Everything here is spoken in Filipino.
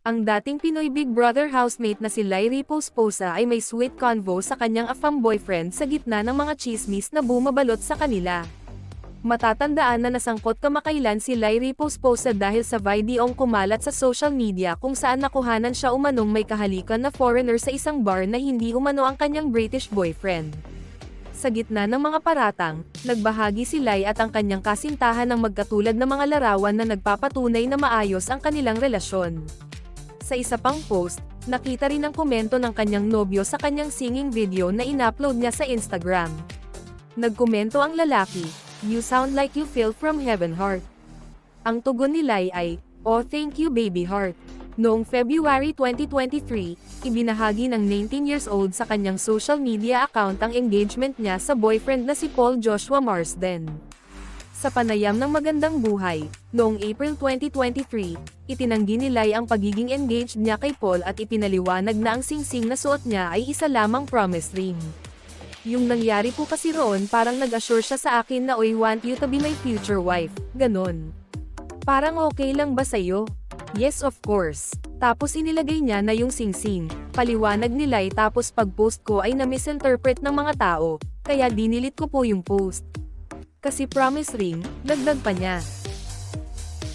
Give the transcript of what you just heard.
Ang dating Pinoy Big Brother housemate na si Lyrie Posposa ay may sweet convo sa kanyang afam boyfriend sa gitna ng mga chismis na bumabalot sa kanila. Matatandaan na nasangkot kamakailan si Lyrie Posposa dahil sa videong kumalat sa social media kung saan nakuhanan siya umanong may kahalikan na foreigner sa isang bar na hindi umano ang kanyang British boyfriend. Sa gitna ng mga paratang, nagbahagi si Lai at ang kanyang kasintahan ng magkatulad na mga larawan na nagpapatunay na maayos ang kanilang relasyon. Sa isa pang post, nakita rin ang komento ng kanyang nobyo sa kanyang singing video na inupload niya sa Instagram. Nagkomento ang lalaki, You sound like you feel from heaven heart. Ang tugon ni Lai ay, Oh thank you baby heart. Noong February 2023, ibinahagi ng 19 years old sa kanyang social media account ang engagement niya sa boyfriend na si Paul Joshua Marsden. Sa panayam ng magandang buhay, noong April 2023, itinanggi ni Lai ang pagiging engaged niya kay Paul at ipinaliwanag na ang singsing na suot niya ay isa lamang promise ring. Yung nangyari po kasi roon parang nag-assure siya sa akin na I want you to be my future wife, ganon. Parang okay lang ba sa'yo? Yes of course. Tapos inilagay niya na yung singsing, paliwanag ni Lai tapos pag-post ko ay na-misinterpret ng mga tao, kaya dinilit ko po yung post. Kasi promise ring, dagdag pa niya.